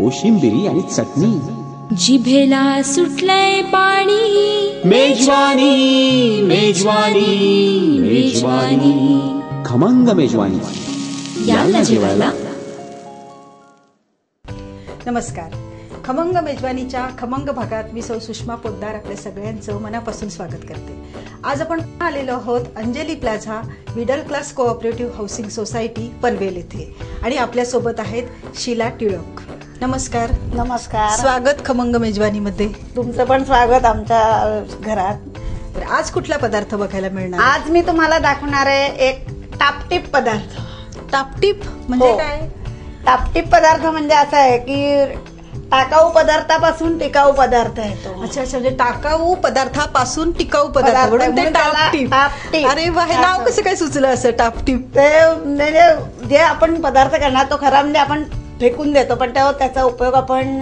कोशिंबिरी आणि चटणी. जिभेला सुटलंय पाणी. मेजवानी मेजवानी मेजवानी. खमंग मेजवानी. जेवायला. नमस्कार. खमंग मेजवानीच्या खमंग भागात मी सौ सुषमा पोद्दार आपल्या सगळ्यांचं मनापासून स्वागत करते. आज आपण आलेलो आहोत Anjali plaza middle class cooperative housing society Panvel येथे. आणि आपल्यासोबत आहेत शीला टिळक. नमस्कार. नमस्कार. स्वागत खमंग मेजवानीमध्ये. तुमचं पण स्वागत आमच्या घरात. तर आज कुठला पदार्थ बघायला मिळणार? आज मी तुम्हाला दाखवणार आहे एक टापटीप पदार्थ. टापटीप म्हणजे हो. काय? टापटीप पदार्थ म्हणजे असा आहे की टाकाऊ पदार्थापासून टिकाऊ पदार्थ येतो अच्छा अच्छा म्हणजे टाकाऊ पदार्थापासून टिकाऊ पदार्थ. पदार्थ म्हणून ते म्हणून त्याला टापटीप टापटीप. अरे वा हे नाव असं. कसं काय सुचलं असं टापटीप ते म्हणजे जे आपण पदार्थ करणार तो खरा म्हणजे आपण फेकून देतो पण तेव्हा त्याचा उपयोग आपण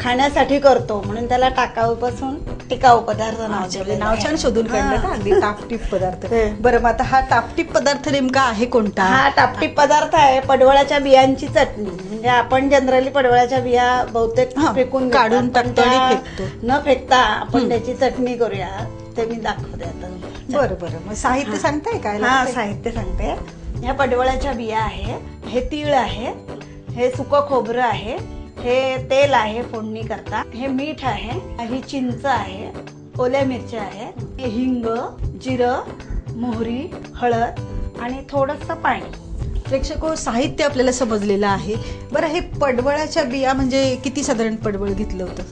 खाण्यासाठी करतो म्हणून त्याला टाकाऊपासून टिकाऊ पदार्थ नाव नाव. छान शोधून काढलं का. अगदी टापटीप पदार्थ. बरं मग आता हा टापटीप पदार्थ नेमका आहे कोणता हा टापटीप पदार्थ आहे पडवळाच्या बियांची चटणी म्हणजे आपण जनरली पडवळाच्या बिया बहुतेक फेकून. काढून टाकतो फेकतो. न फेकता आपण. त्याची चटणी करूया ते मी दाखवते आता बरं बरं मग साहित्य सांगताय काय हा? साहित्य सांगते ह्या पडवळाच्या बिया आहे हे तीळ आहे हे सुकं खोबरं आहे. हे तेल आहे फोडणी करता. हे मीठ आहे. ही चिंच आहे. ओल्या मिरच्या आहेत हे हिंग जिरं मोहरी हळद आणि थोडस पाणी. प्रेक्षक साहित्य आपल्याला समजलेलं आहे. बरं हे पडवळाच्या बिया म्हणजे किती साधारण पडवळ घेतलं होतं?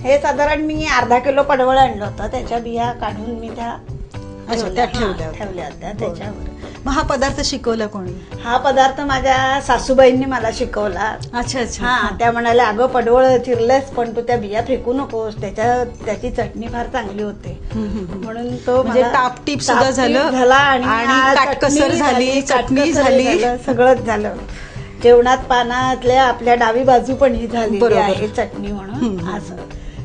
हे साधारण मी अर्धा किलो पडवळ आणलं होतं. त्याच्या बिया काढून मी त्या ठेवल्या. होत्या. ठेवल्या होत्या. त्याच्यावर. मग हा पदार्थ शिकवला कोणी हा पदार्थ माझ्या सासूबाईंनी मला शिकवला अच्छा अच्छा हा त्या म्हणाल्या अगं पडवळ चिरलेस पण तू त्या बिया फेकू नकोस त्याच्या त्याची चटणी फार चांगली होते. म्हणून तो म्हणजे टापटीप सुद्धा झालं झाला आणि काटकसर झाली, चटणी झाली. सगळंच झालं जेवणात पानातल्या आपल्या डावी बाजू पण ही झाली. आहे चटणी म्हणून. असं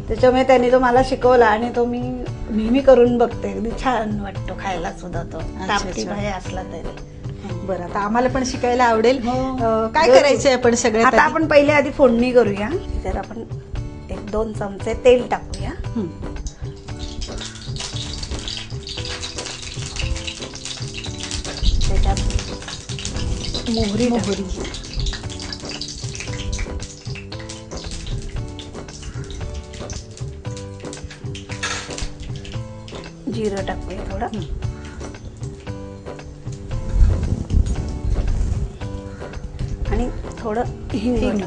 त्याच्यामुळे त्यांनी तो मला शिकवला आणि तो मी नेहमी करून बघते अगदी छान वाटतो खायला सुद्धा तो अच्छा. आहे असला तरी बरं आता आम्हाला पण शिकायला आवडेल हो. काय. करायचंय आपण सगळ्यात आता? आपण पहिले आधी फोडणी करूया तर आपण एक दोन चमचे तेल टाकूया. त्याच्यात मोहरी मोहरी. जिरं टाकूया थोडं आणि थोडं हिंग.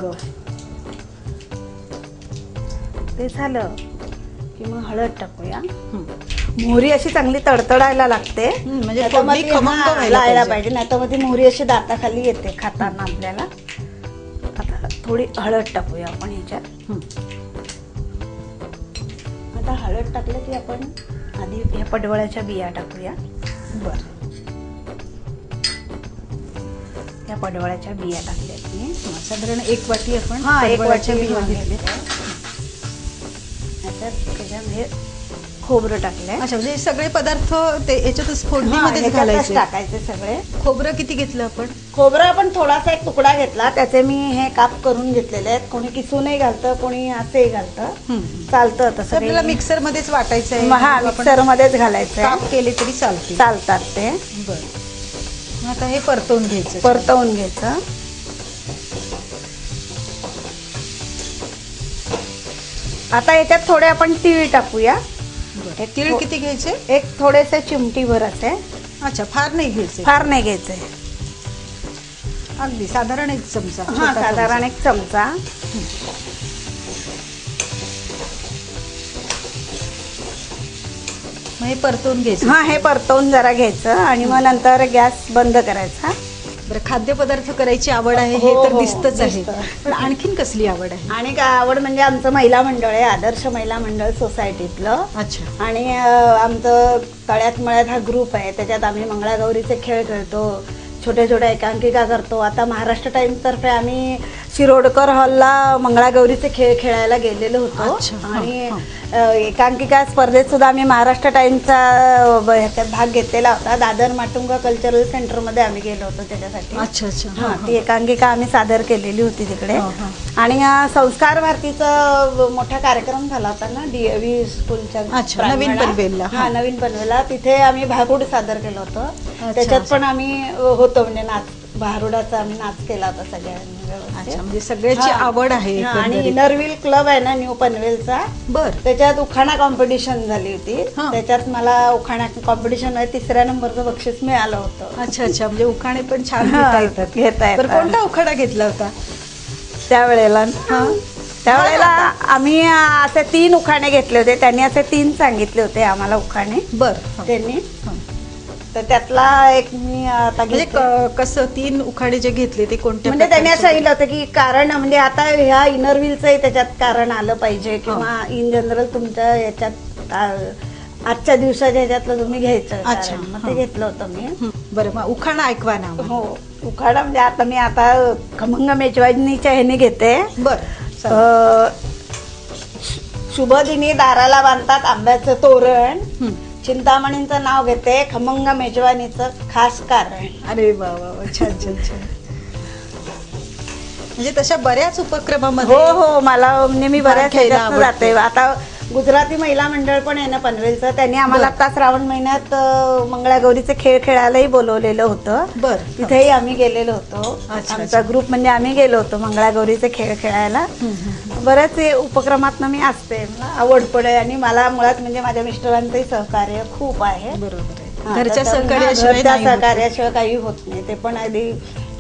ते झालं की मग हळद टाकूया. मोहरी अशी चांगली तडतडायला लागते म्हणजे लागायला पाहिजे. नाही तर मग ती मोहरी अशी दाताखाली येते खाताना आपल्याला आता थोडी हळद टाकूया आपण ह्याच्यात. आता हळद टाकलं की आपण आधी ह्या पडवळ्याच्या बिया टाकूया. बरं. या पडवळ्याच्या बिया टाकल्या की साधारण एक वाटी आपण एक वाटी बिया घेतले त्याच्यामध्ये खोबरं टाकलंय. अच्छा म्हणजे सगळे पदार्थ ते याच्यातच फोडणीमध्ये ह्याच्यातच घालायचे. टाकायचे सगळे. खोबरं किती घेतलं आपण? खोबरं आपण थोडासा एक तुकडा घेतला. त्याचे मी हे काप करून घेतलेले आहेत. कोणी किसूनही घालतं कोणी असेही घालतं. चालतं तसं आपल्याला काही- मिक्सर मध्येच वाटायचं आहे हा आपण मिक्सर मध्येच घालायचं काप केले तरी चालते चालतात ते. बरं. मग आता हे परतवून घ्यायचं. परतवून घ्यायचं. आता याच्यात थोडे आपण तीळ टाकूया. बरं. एक तीळ किती घ्यायचे? एक थोडेसे चिमटीभर असे. अच्छा फार नाही घ्यायचे. फार नाही घ्यायचे. अगदी साधारण एक चमचा. हा छोटा साधारण चमचा. एक चमचा. मग हे परतवून घ्यायचं. हा हे परतवून जरा घ्यायचं आणि मग नंतर गॅस बंद करायचा. बरं खाद्यपदार्थ करायची आवड आहे हे हो, तर हो, दिसतच आहे. दिसतं. पण आणखीन कसली आवड आहे? आणि काय आवड म्हणजे आमचं महिला मंडळ आहे आदर्श महिला मंडळ सोसायटीतलं. अच्छा. आणि अं, आमचं तळ्यात मळ्यात हा ग्रुप आहे त्याच्यात आम्ही मंगळागौरीचे खेळ खेळतो. छोट्या छोट्या एकांकिका करतो. आता महाराष्ट्र टाइम्सतर्फे आम्ही शिरोडकर हॉलला मंगळागौरीचे खेळ खेळायला गेलेलो होतो अच्छा, हा, आणि हा. अं, एकांकिका स्पर्धेत सुद्धा आम्ही महाराष्ट्र अं, ब- ह्याच्यात भाग घेतलेला होता दादर माटुंगा कल्चरल सेंटरमध्ये आम्ही गेलो होतो त्याच्यासाठी अच्छा अच्छा हा, हा, ती एकांकिका आम्ही सादर केलेली होती तिकडे हा, हा. आणि अं, संस्कार भारतीचा मोठा कार्यक्रम झाला होता ना डीएव्ही स्कूलच्या अच्छा, नवीन प्रांगणात. पनवेलला, हा. हा नवीन पनवेलला तिथे आम्ही भारूड सादर केलं होतं त्याच्यात अच्छा. पण आम्ही अं, होतो म्हणजे नाच भारुडाचा आम्ही नाच केला होता सगळ्यांनी व्यवस्थित. म्हणजे सगळ्याची हा. आवड आहे हा, आणि एकंदरीत. इनरव्हील क्लब आहे ना न्यू पनवेलचा बर त्याच्यात उखाणा कॉम्पिटिशन झाली होती हा. त्याच्यात मला उखाणा कॉम्पिटिशनमध्ये तिसऱ्या नंबरचं बक्षीस मिळालं होतं अच्छा अच्छा म्हणजे उखाणे पण छान हा, घेता येतात घेता येतात. बरं कोणता उखाणा घेतला होता त्यावेळेला हा त्यावेळेला आम्ही अं, असे तीन उखाणे घेतले होते त्यांनी असे तीन सांगितले होते आम्हाला उखाणे बर हा. त्यांनी हा. तर त्यातला एक मी आता म्हणजे. क- कसं तीन उखाणे जे घेतले ते कोणत्या म्हणजे त्यांनी असं? सांगितलं होतं की कारण म्हणजे आता ह्या इनर व्हीलचंही त्याच्यात कारण आलं पाहिजे किंवा इन जनरल तुमच्या याच्यात आ- आजच्या दिवसाच्या ह्याच्यातलं तुम्ही घ्यायचं अच्छा, कारण. मग हा. ते घेतलं होतं मी हं, बरं मग उखाणा ऐकवा ना आम्हाला. हो उखाणा म्हणजे आता मी आता खमंग मेजवानीच्या ह्याने घेते बर चालेल. अ, शुभ दिनी दाराला बांधतात आंब्याचं तोरण हं. चिंतामणींचं नाव घेते खमंग मेजवानीचं खास कारण. अरे वा वा वा छान छान छान. म्हणजे तशा बऱ्याच उपक्रमामध्ये हो हो मला म्हणजे मी बऱ्याच भाग घ्यायला ह्याच्यातनं आवडतं. जाते आता गुजराती महिला मंडळ पण आहे ना पनवेलचं. त्यांनी आम्हाला. आता श्रावण महिन्यात अ, मंगळागौरीचे खेळ खेळायलाही बोलवलेलं होतं. बर. तिथेही आम्ही गेलेलो होतो. अच्छा, आमचा ग्रुप म्हणजे आम्ही गेलो होतो मंगळागौरीचे खेळ खेळायला. बऱ्याच हे उपक्रमात मी असते. मला आवड आहे आणि मला मुळात म्हणजे माझ्या मिस्टरांचंही सहकार्य खूप आहे. बरोबर आहे. घरच्या तर सहकार्याशिवाय घरच्या नाही होत. सहकार्याशिवाय काही होत नाही. ते पण अगदी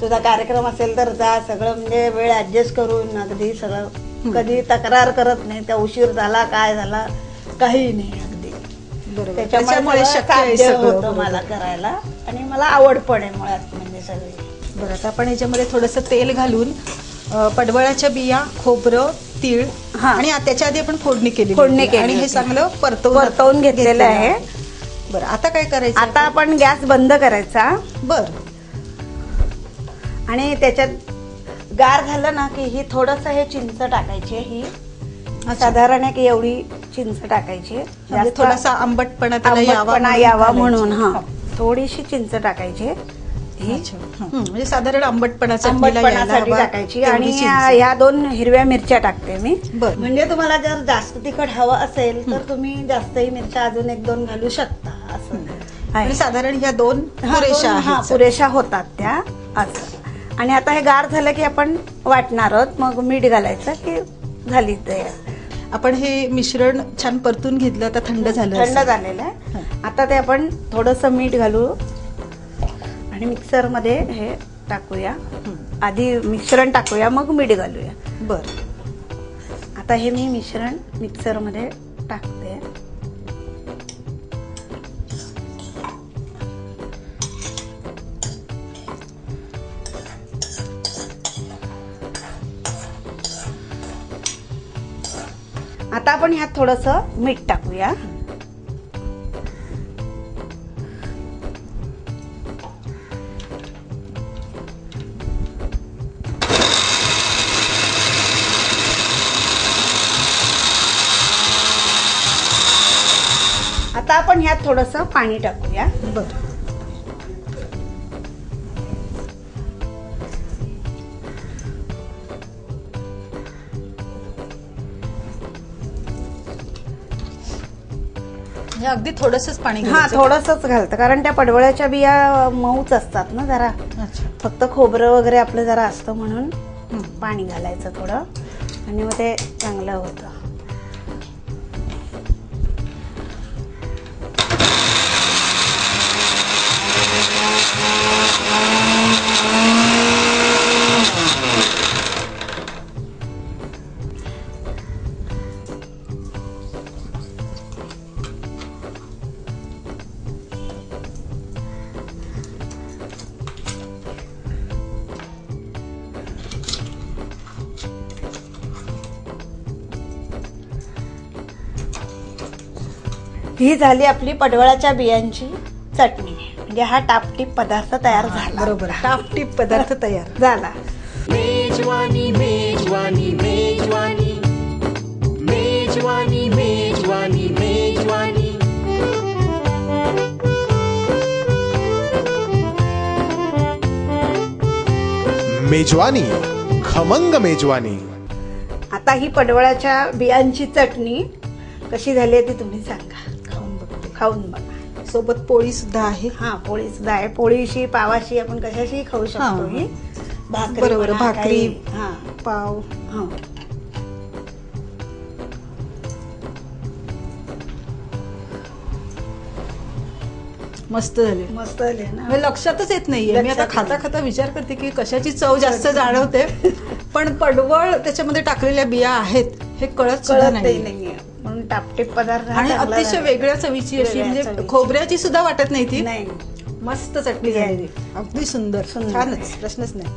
तुझा कार्यक्रम असेल तर जा सगळं म्हणजे वेळ ऍडजस्ट करून अगदी सगळं कधी तक्रार करत नाही त्या उशीर झाला काय झाला काही नाही अगदी. त्याच्यामुळे शक्य होतं. मला करायला. आणि मला आवड पण आहे मुळात म्हणजे सगळी. बरं आता आपण याच्यामध्ये थोडंसं तेल घालून पडवळाच्या बिया खोबरं तीळ हा. आणि त्याच्या आधी आपण फोडणी केली फोडणी केली आणि हे. चांगलं परतवून परतवून घेतलेलं आहे. बरं आता काय करायचं? आता आपण गॅस बंद करायचा. बर. आणि त्याच्यात गार झालं ना की ही थोडस हे चिंच टाकायची ही साधारण एक एवढी चिंच टाकायची म्हणजे थोडासा आंबटपणा त्याला यावा आंबटपणा म्हणून यावा घालायची. म्हणून हा हा. थोडीशी चिंच टाकायची ही. म्हणजे साधारण आंबटपणा चटणीला यायला आंबटपणासाठी हवा टाकायची आणि. ह्या दोन हिरव्या मिरच्या टाकते मी. म्हणजे तुम्हाला जर जास्त तिखट हवं असेल तर तुम्ही जास्तही मिरच्या अजून एक दोन घालू शकता असं. म्हणजे साधारण ह्या दोन पुरेशा हा, पुरेशा होतात त्या असं आणि आता हे गार झालं की आपण वाटणार आहोत. मग मीठ घालायचं की झाली तयार. आपण हे मिश्रण छान परतून घेतलं आता थंड झालं थंड. झालेलं आहे. आता ते आपण थोडस मीठ घालू. आणि मिक्सरमध्ये हे टाकूया. आधी मिश्रण टाकूया मग मीठ घालूया. बर. आता हे मी मिश्रण मिक्सरमध्ये टाकते. आता आपण ह्यात थोडस मीठ टाकूया. आता आपण ह्यात थोडस पाणी टाकूया. बरं. म्हणजे अगदी थोडसच पाणी हा घालायचं. थोडसच घालतं. कारण त्या पडवळ्याच्या बिया मऊच असतात ना जरा. अच्छा. फक्त खोबरं वगैरे आपलं जरा असतं म्हणून पाणी घालायचं थोडं. आणि मग ते चांगलं होतं. ही झाली आपली पडवळाच्या बियांची चटणी. म्हणजे हा टापटीप पदार्थ तयार झाला. बरोबर. टापटीप पदार्थ तयार झाला. मेजवानी मेजवानी मेजवानी. मेजवानी मेजवानी मेजवानी. मेजवानी खमंग मेजवानी. आता ही पडवळाच्या बियांची चटणी कशी झाली आहे ती तुम्ही सांगा. खाऊन बघा. सोबत पोळी सुद्धा आहे. हा पोळी सुद्धा आहे. पोळीशी पावाशी आपण कशाशी खाऊ शकतो हा. भाकरी बरोबर, म्हणा, भाकरी. काही. हा. पाव. हा. मस्त झाले. मस्त झाली ना. म्हणजे लक्षातच येत नाहीये. मी आता लक्षात खाता नाही. खाता विचार करते की कशाची चव जास्त जाणवते. पण पडवळ त्याच्यामध्ये टाकलेल्या बिया आहेत हे कळत सुद्धा कळतही नाही नाहीये. टापटीप पदार्थ आणि चांगला अतिशय. वेगळ्या चवीची अशी वेगळ्या म्हणजे चवीची. खोबऱ्याची सुद्धा वाटत नाही ती. नाही. मस्त चटणी झालेली. अगदी सुंदर. सुंदर. छानच. प्रश्नच नाही.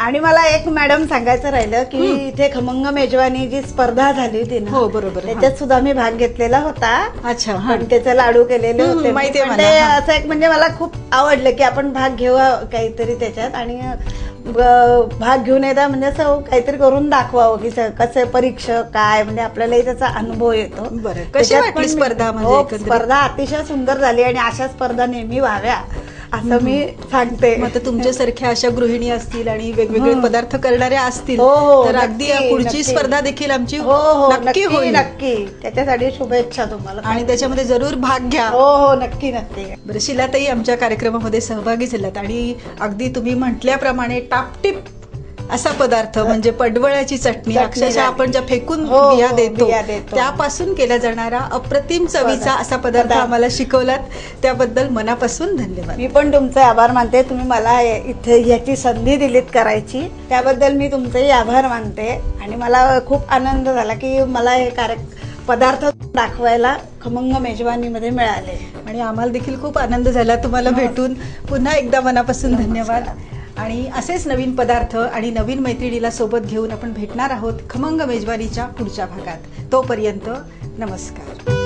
आणि मला एक मॅडम सांगायचं राहिलं की इथे खमंग मेजवानी जी स्पर्धा झाली होती ना हो, बरोबर, हा. त्याच्यात सुद्धा मी भाग घेतलेला होता. अच्छा हा. कणकेचे लाडू केलेले होते. माहिती आहे पण मला, ते हा. असं एक म्हणजे मला खूप आवडलं की आपण भाग घेऊया काहीतरी त्याच्यात. आणि भाग घेऊन येता म्हणजे असं काहीतरी करून दाखवावं की कसं परीक्षक काय म्हणजे आपल्यालाही त्याचा अनुभव येतो बरं. कशी स्पर्धा हो? स्पर्धा अतिशय सुंदर झाली आणि अशा स्पर्धा नेहमी व्हाव्या असं मी सांगते. मग आता तुमच्यासारख्या अशा गृहिणी असतील आणि वेगवेगळे पदार्थ करणाऱ्या असतील हो, हो, तर अगदी नक्की, पुढची नक्की. स्पर्धा देखील आमची हो हो नक्की नक्की होईल. नक्की. त्याच्यासाठी शुभेच्छा तुम्हाला. आणि त्याच्यामध्ये जरूर भाग घ्या. हो हो नक्की नक्की. बरं शिलाताई आमच्या कार्यक्रमामध्ये सहभागी झाल्यात आणि अगदी तुम्ही म्हटल्याप्रमाणे टापटीप असा पदार्थ म्हणजे पडवळाची चटणी अक्षरशः. आपण ज्या फेकून हो, हो, बिया देतो. त्यापासून केला जाणारा अप्रतिम चवीचा पदार्थ. असा पदार्थ. आम्हाला शिकवलात. त्याबद्दल मनापासून धन्यवाद. मी पण तुमचे आभार मानते. तुम्ही मला हे- इथे याची संधी दिलीत करायची. त्याबद्दल मी तुमचेही आभार मानते. आणि मला खूप आनंद झाला की मला हे कार्य पदार्थ दाखवायला खमंग मेजवानीमध्ये मिळाले. आणि आम्हाला देखील खूप आनंद झाला तुम्हाला भेटून. पुन्हा एकदा मनापासून धन्यवाद. आणि असेच नवीन पदार्थ आणि नवीन मैत्रिणीला सोबत घेऊन आपण भेटणार आहोत खमंग मेजवानीच्या पुढच्या भागात. तोपर्यंत नमस्कार.